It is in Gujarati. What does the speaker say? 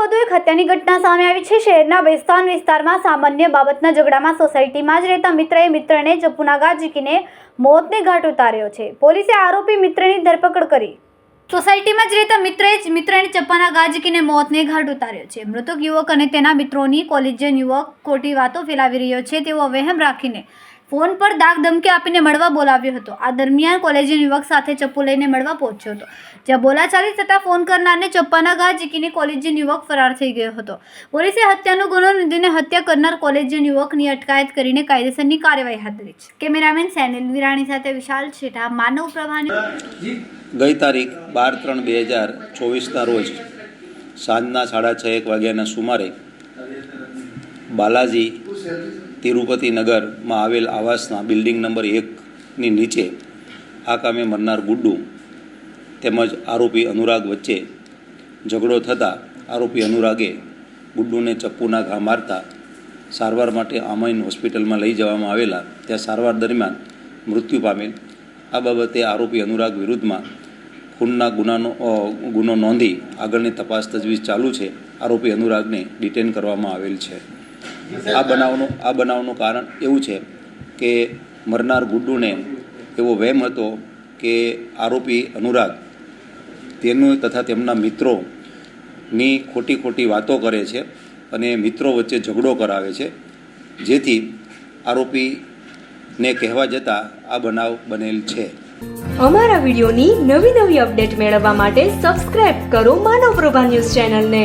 એક હત્યાની ઘટના સામે આવી છે. શહેરના બેસ્તાન વિસ્તારમાં સામાન્ય બાબતના ઝઘડામાં સોસાયટીમાં જ રહેતા મિત્રએ મિત્રને ચપ્પુના ઘા ઝીકીને મોતને ઘાટ ઉતાર્યો છે. પોલીસે આરોપી મિત્રની ધરપકડ કરી. સોસાયટીમાં જ રહેતા મિત્રએ જ મિત્રને ચપ્પાના ઘા ઝીકીને મોતને ઘાટ ઉતાર્યો છે. મૃતક યુવક અને તેના મિત્રોની કોલેજિયન યુવક ખોટી વાતો ફેલાવી રહ્યો છે. તેવો વહેમ રાખીને ફોન પર દાગ ધમકી આપીને મળવા બોલાવ્યો હતો. આ દરમિયાન કોલેજે યુવક સાથે ચપ્પુ લઈને મળવા પહોંચ્યો હતો. જ્યાં બોલાચાલી થતાં ફોન કરનારને ચપ્પાના ઘા ઝીકીને કોલેજે યુવક ફરાર થઈ ગયો હતો. પોલીસે હત્યાનો ગુનો નોંધીને હત્યા કરનાર કોલેજે યુવકની અટકાયત કરીને કાયદેસરની કાર્યવાહી હાથ ધરી છે. કેમેરામેન સેનિલ વિરાણી સાથે વિશાલ છેઠા માનવ પ્રવાહની ગઈ તારીખ બાર ત્રણ બે હજાર ચોવીસના રોજ સાંજના સાડા છ, એક વાગ્યાના સુમારે બાલાજી તિરુપતિ નગરમાં આવેલ આવાસના બિલ્ડિંગ નંબર એકની નીચે આ કામે મરનાર ગુડ્ડુ તેમજ આરોપી અનુરાગ વચ્ચે ઝઘડો થતાં આરોપી અનુરાગે ગુડ્ડુને ચપ્પુના ઘા મારતા સારવાર માટે આમાઈન હોસ્પિટલમાં લઈ જવામાં આવેલા. ત્યાં સારવાર દરમિયાન મૃત્યુ પામેલ. આ બાબતે આરોપી અનુરાગ વિરુદ્ધમાં ખૂનના ગુનાનો ગુનો નોંધી આગળની તપાસ તજવીજ ચાલુ છે. આરોપી અનુરાગને ડિટેન કરવામાં આવેલ છે. આ બનાવનું આ બનાવનું કારણ એવું છે કે મરનાર ગુડ્ડુને એવો વહેમ હતો કે આરોપી અનુરાગ તેનું તથા તેમના મિત્રોની ખોટી ખોટી વાતો કરે છે અને મિત્રો વચ્ચે ઝઘડો કરાવે છે. જેથી આરોપીને કહેવા જતાં આ બનાવ બનેલ છે. અમારા વિડીયોની નવી નવી અપડેટ મેળવવા માટે સબસ્ક્રાઇબ કરો માનવ પ્રભા ન્યૂઝ ચેનલને.